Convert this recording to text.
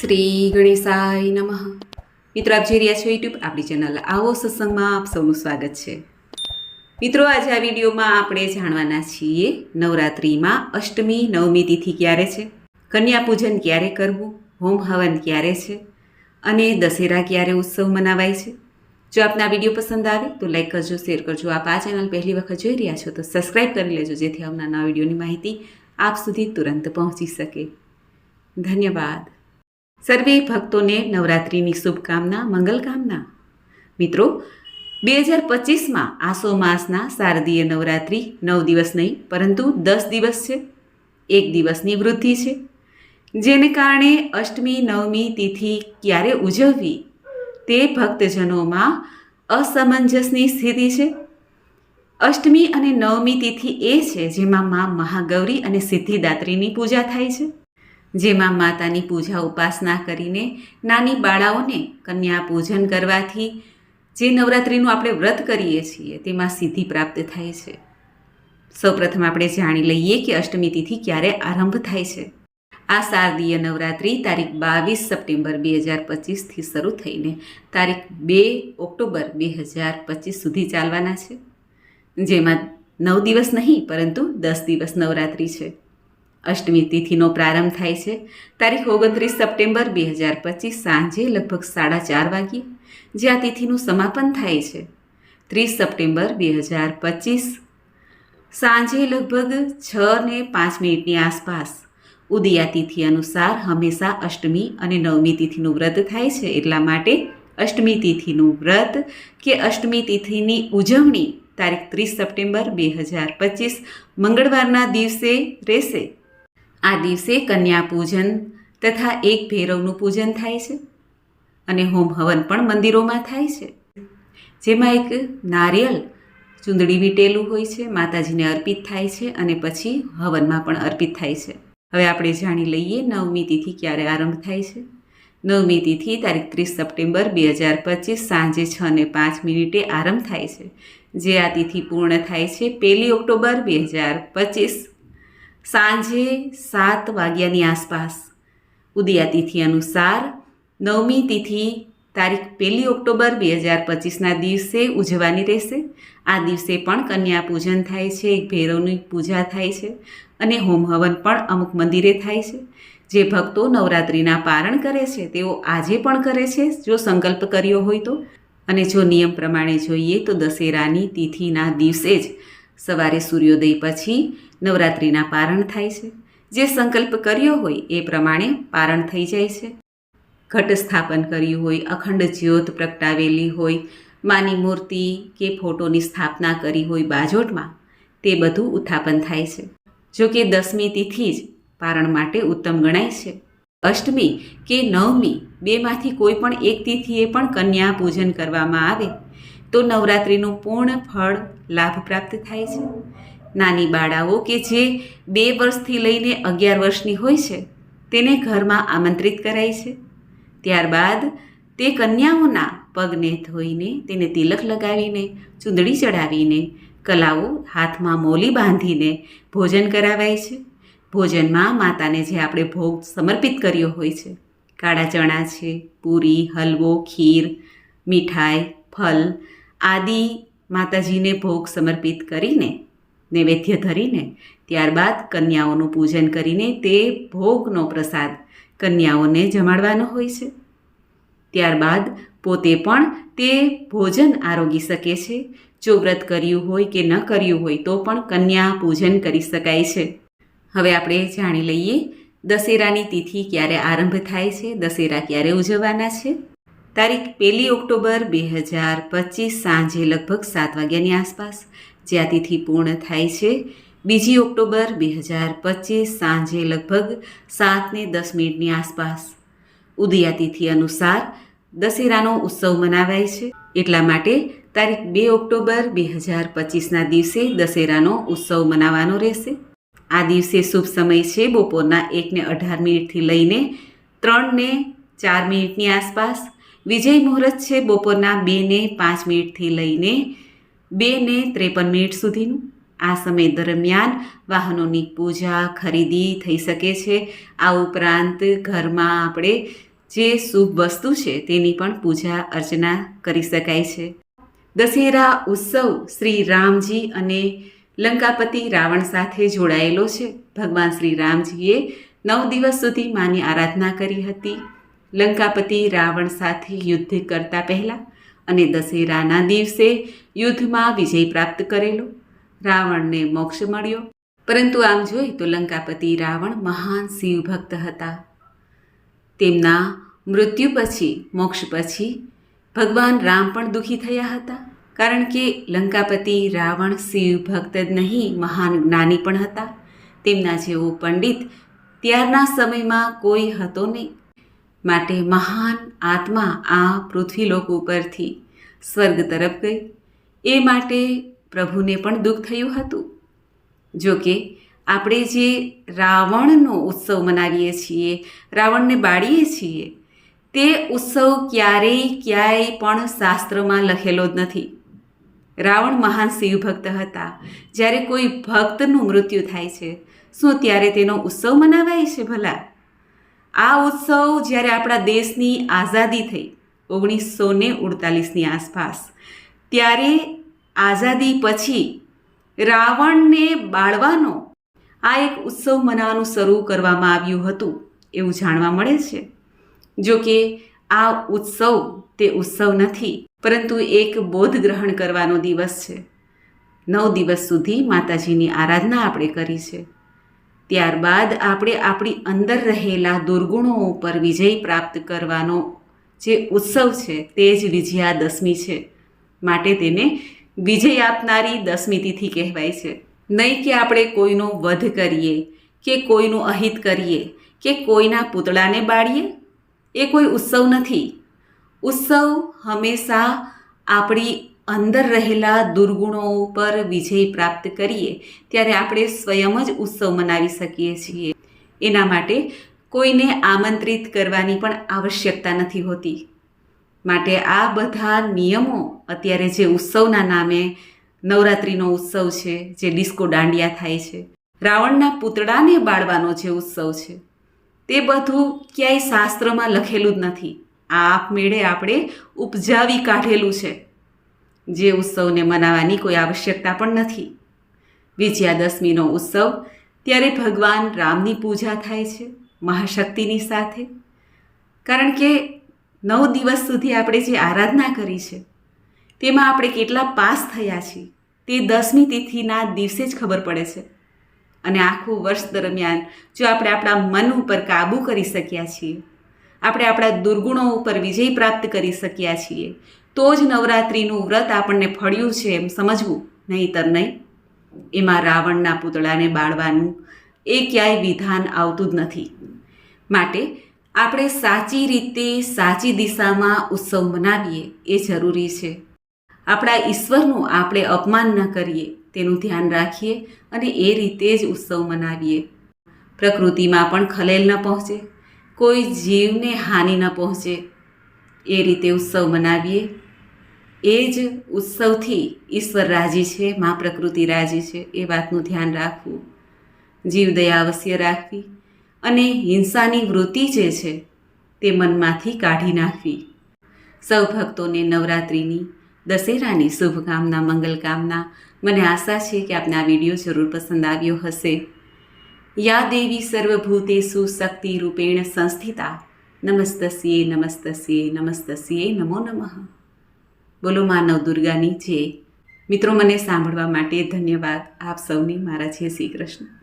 શ્રી ગણેશાય નમઃ. મિત્રો, આપ જોઈ રહ્યા છો યુટ્યુબ આપણી ચેનલ આવો સત્સંગમાં આપ સૌનું સ્વાગત છે. મિત્રો, આજે આ વિડીયોમાં આપણે જાણવાના છીએ નવરાત્રિમાં અષ્ટમી, નવમી તિથિ ક્યારે છે? કન્યા પૂજન ક્યારે કરવું? હોમ હવન ક્યારે છે? અને દશેરા ક્યારે ઉત્સવ મનાવાય છે? જો આપને આ વીડિયો પસંદ આવે, તો લાઈક કરજો, શેર કરજો. આપ આ ચેનલ પહેલી વખત જોઈ રહ્યા છો, તો સબસ્ક્રાઈબ કરી લેજો, જેથી આવનાર નવા વિડીયોની માહિતી આપ સુધી તુરંત પહોંચી શકે. ધન્યવાદ. સર્વે ભક્તોને નવરાત્રિની શુભકામના મંગલકામના મિત્રો, બે હજાર પચીસમાં આસો માસના શારદીય નવરાત્રિ નવ દિવસ નહીં, પરંતુ દસ દિવસ છે. એક દિવસની વૃદ્ધિ છે. જેને કારણે અષ્ટમી, નવમી તિથિ ક્યારે ઉજવવી તે ભક્તજનોમાં અસમંજસની સ્થિતિ છે. અષ્ટમી અને નવમી તિથિ એ છે જેમાં મા મહાગૌરી અને સિદ્ધિદાત્રીની પૂજા થાય છે. જેમાં માતાની પૂજા ઉપાસના કરીને નાની બાળાઓને કન્યા પૂજન કરવાથી જે નવરાત્રિનું આપણે વ્રત કરીએ છીએ, તેમાં સિદ્ધિ પ્રાપ્ત થાય છે. સૌપ્રથમ આપણે જાણી લઈએ કે અષ્ટમી તિથિ ક્યારે આરંભ થાય છે. આ શારદીય નવરાત્રિ તારીખ બાવીસ સપ્ટેમ્બર બે હજાર પચીસથી શરૂ થઈને તારીખ બે ઓક્ટોબર બે હજાર પચીસ સુધી ચાલવાના છે. જેમાં નવ દિવસ નહીં, પરંતુ દસ દિવસ નવરાત્રિ છે. અષ્ટમી તિથિનો પ્રારંભ થાય છે. તારીખ ઓગણત્રીસ સપ્ટેમ્બર બે હજાર પચીસ સાંજે લગભગ સાડા ચાર વાગ્યે જે આ તિથિનું સમાપન થાય છે. ત્રીસ સપ્ટેમ્બર બે હજાર પચીસ સાંજે લગભગ છ ને પાંચ મિનિટની આસપાસ, ઉદયા તિથિ અનુસાર હંમેશા અષ્ટમી અને નવમી તિથિનું વ્રત થાય છે. એટલા માટે અષ્ટમી તિથિનું વ્રત કે અષ્ટમી તિથિની ઉજવણી તારીખ ત્રીસ સપ્ટેમ્બર બે હજાર પચીસ મંગળવારના દિવસે રહેશે. આ દિવસે કન્યા પૂજન તથા એક ભૈરવનું પૂજન થાય છે અને હોમ હવન પણ મંદિરોમાં થાય છે. જેમાં એક નારિયેલ ચૂંદડી વીટેલું હોય છે, માતાજીને અર્પિત થાય છે અને પછી હવનમાં પણ અર્પિત થાય છે. હવે આપણે જાણી લઈએ નવમી તિથિ ક્યારે આરંભ થાય છે. નવમી તિથિ તારીખ ત્રીસ સપ્ટેમ્બર બે હજાર પચીસ સાંજે છ ને પાંચ મિનિટે આરંભ થાય છે. જે આ તિથિ પૂર્ણ થાય છે પહેલી ઓક્ટોબર બે હજાર પચીસ. સાંજે સાત વાગ્યાની આસપાસ. ઉદયા તિથિ અનુસાર નવમી તિથિ તારીખ પહેલી ઓક્ટોબર બે હજાર પચીસના દિવસે ઉજવવાની રહેશે. આ દિવસે પણ કન્યા પૂજન થાય છે, એક ભૈરવની પૂજા થાય છે અને હોમ હવન પણ અમુક મંદિરે થાય છે. જે ભક્તો નવરાત્રિના પારણ કરે છે, તેઓ આજે પણ કરે છે, જો સંકલ્પ કર્યો હોય તો. અને જો નિયમ પ્રમાણે જોઈએ તો દશેરાની તિથિના દિવસે જ સવારે સૂર્યોદય પછી નવરાત્રિના પારણ થાય છે. જે સંકલ્પ કર્યો હોય એ પ્રમાણે પારણ થઈ જાય છે. ઘટ સ્થાપન કર્યું હોય, અખંડ જ્યોત પ્રગટાવેલી હોય, માની મૂર્તિ કે ફોટોની સ્થાપના કરી હોય બાજોટમાં, તે બધું ઉત્થાપન થાય છે. જો કે દસમી તિથિ જ પારણ માટે ઉત્તમ ગણાય છે. અષ્ટમી કે નવમી બેમાંથી કોઈ પણ એક તિથિએ પણ કન્યા પૂજન કરવામાં આવે, તો નવરાત્રિનું પૂર્ણ ફળ લાભ પ્રાપ્ત થાય છે. નાની બાળાઓ કે જે બે વર્ષથી લઈને અગિયાર વર્ષની હોય છે, તેને ઘરમાં આમંત્રિત કરાય છે. ત્યારબાદ તે કન્યાઓના પગને ધોઈને તેને તિલક લગાવીને, ચૂંદડી ચડાવીને કલાઓ હાથમાં મોલી બાંધીને ભોજન કરાવાય છે. ભોજનમાં માતાને જે આપણે ભોગ સમર્પિત કર્યો હોય છે, કાળા ચણા છે, પૂરી, હલવો, ખીર, મીઠાઈ, ફલ આદિ માતાજીને ભોગ સમર્પિત કરીને નૈવેદ્ય ધરીને, ત્યારબાદ કન્યાઓનું પૂજન કરીને તે ભોગનો પ્રસાદ કન્યાઓને જમાડવાનો હોય છે. ત્યારબાદ પોતે પણ તે ભોજન આરોગી શકે છે. જો વ્રત કર્યું હોય કે ન કર્યું હોય તો પણ કન્યા પૂજન કરી શકાય છે. હવે આપણે જાણી લઈએ દશેરાની તિથિ ક્યારે આરંભ થાય છે, દશેરા ક્યારે ઉજવવાના છે. તારીખ પહેલી ઓક્ટોબર બે હજાર પચીસ સાંજે લગભગ સાત વાગ્યાની આસપાસ જે પૂર્ણ થાય છે. બીજી ઓક્ટોબર બે હજાર પચીસ સાંજે લગભગ સાતને દસ મિનિટની આસપાસ. ઉદયાતિથિ અનુસાર દશેરાનો ઉત્સવ મનાવાય છે. એટલા માટે તારીખ બે ઓક્ટોબર બે હજાર પચીસના દિવસે દશેરાનો ઉત્સવ મનાવવાનો રહેશે. આ દિવસે શુભ સમય છે બપોરના એકને અઢાર મિનિટથી લઈને ત્રણને ચાર મિનિટની આસપાસ. વિજય મુહૂર્ત છે બપોરના બેને પાંચ મિનિટથી લઈને બે ને ત્રેપન મિનિટ સુધીનું. આ સમય દરમિયાન વાહનોની પૂજા, ખરીદી થઈ શકે છે. આ ઉપરાંત ઘરમાં આપણે જે શુભ વસ્તુ છે તેની પણ પૂજા, અર્ચના કરી શકાય છે. દશેરા ઉત્સવ શ્રી રામજી અને લંકાપતિ રાવણ સાથે જોડાયેલો છે. ભગવાન શ્રી રામજીએ નવ દિવસ સુધી માની આરાધના કરી હતી. લંકાપતિ રાવણ સાથે યુદ્ધ કરતા પહેલાં અને દશેરાના દિવસે યુદ્ધમાં વિજય પ્રાપ્ત કરેલો. રાવણને મોક્ષ મળ્યો. પરંતુ આમ જોઈએ તો લંકાપતિ રાવણ મહાન શિવભક્ત હતા. તેમના મૃત્યુ પછી, મોક્ષ પછી ભગવાન રામ પણ દુઃખી થયા હતા. કારણ કે લંકાપતિ રાવણ શિવભક્ત જ નહીં, મહાન જ્ઞાની પણ હતા. તેમના જેવો પંડિત ત્યારના સમયમાં કોઈ હતો નહીં. માટે મહાન આત્મા આ પૃથ્વીલોક ઉપરથી સ્વર્ગ તરફ ગઈ. એ માટે પ્રભુને પણ દુઃખ થયું હતું. જો કે આપણે જે રાવણનો ઉત્સવ મનાવીએ છીએ, રાવણને બાળીએ છીએ, તે ઉત્સવ ક્યારેય ક્યાંય પણ શાસ્ત્રમાં લખેલો જ નથી. રાવણ મહાન શિવભક્ત હતા. જ્યારે કોઈ ભક્તનું મૃત્યુ થાય છે, શું ત્યારે તેનો ઉત્સવ મનાવાય છે ભલા? આ ઉત્સવ જ્યારે આપણા દેશની આઝાદી થઈ, ઓગણીસો ને ઉડતાલીસની આસપાસ, ત્યારે આઝાદી પછી રાવણને બાળવાનો આ એક ઉત્સવ મનાવવાનું શરૂ કરવામાં આવ્યું હતું, એવું જાણવા મળે છે. જો કે આ ઉત્સવ તે ઉત્સવ નથી, પરંતુ એક બોધ ગ્રહણ કરવાનો દિવસ છે. નવ દિવસ સુધી માતાજીની આરાધના આપણે કરી છે. ત્યારબાદ આપણે આપણી અંદર રહેલા દુર્ગુણો ઉપર વિજય પ્રાપ્ત કરવાનો જે ઉત્સવ છે તે જ વિજયાદશમી છે. માટે તેને વિજય આપનારી દસમી તિથિ કહેવાય છે. નહીં કે આપણે કોઈનો વધ કરીએ, કે કોઈનું અહિત કરીએ, કે કોઈના પૂતળાને બાળીએ, એ કોઈ ઉત્સવ નથી. ઉત્સવ હંમેશા આપણી અંદર રહેલા દુર્ગુણો ઉપર વિજય પ્રાપ્ત કરીએ, ત્યારે આપણે સ્વયં જ ઉત્સવ મનાવી શકીએ છીએ. એના માટે કોઈને આમંત્રિત કરવાની પણ આવશ્યકતા નથી હોતી. માટે આ બધા નિયમો અત્યારે જે ઉત્સવના નામે નવરાત્રિનો ઉત્સવ છે, જે ડિસ્કો દાંડિયા થાય છે, રાવણના પૂતળાને બાળવાનો જે ઉત્સવ છે, તે બધું ક્યાંય શાસ્ત્રમાં લખેલું જ નથી. આ આપમેળે આપણે ઉપજાવી કાઢેલું છે. જે ઉત્સવને મનાવવાની કોઈ આવશ્યકતા પણ નથી. વિજયાદશમીનો ઉત્સવ ત્યારે ભગવાન રામની પૂજા થાય છે, મહાશક્તિની સાથે. કારણ કે નવ દિવસ સુધી આપણે જે આરાધના કરી છે, તેમાં આપણે કેટલા પાસ થયા છીએ, તે દસમી તિથિના દિવસે જ ખબર પડે છે. અને આખું વર્ષ દરમિયાન જો આપણે આપણા મન ઉપર કાબૂ કરી શક્યા છીએ, આપણે આપણા દુર્ગુણો ઉપર વિજય પ્રાપ્ત કરી શક્યા છીએ તો જ નવરાત્રિનું વ્રત આપણને ફળ્યું છે એમ સમજવું, નહીંતર નહીં. એમાં રાવણના પૂતળાને બાળવાનું એ ક્યાંય વિધાન આવતું જ નથી. માટે આપણે સાચી રીતે સાચી દિશામાં ઉત્સવ મનાવીએ એ જરૂરી છે. આપણા ઈશ્વરનું આપણે અપમાન ન કરીએ, તેનું ધ્યાન રાખીએ અને એ રીતે જ ઉત્સવ મનાવીએ. પ્રકૃતિમાં પણ ખલેલ ન પહોંચે, કોઈ જીવને હાનિ ન પહોંચે. એ રીતે ઉત્સવ મનાવીએ. એ જ ઉત્સવથી ઈશ્વર રાજી છે, મા પ્રકૃતિ રાજી છે, એ વાતનું ધ્યાન રાખવું જીવદયા અવશ્ય રાખવી અને હિંસાની વૃત્તિ જે છે તે મનમાંથી કાઢી નાખવી. સૌ ભક્તોને નવરાત્રિની, દશેરાની શુભકામના, મંગલકામના. મને આશા છે કે આપને આ વીડિયો જરૂર પસંદ આવ્યો હશે. યા દેવી સર્વભૂતેષુ શક્તિ રૂપેણ સંસ્થિતા. નમસ્તસ્યે નમસ્તસ્યે નમસ્તસ્યે, નમો નમઃ. બોલો માનવ દુર્ગાની જય મિત્રો, મને સાંભળવા માટે ધન્યવાદ. આપ સૌને મારા છે શ્રી કૃષ્ણ.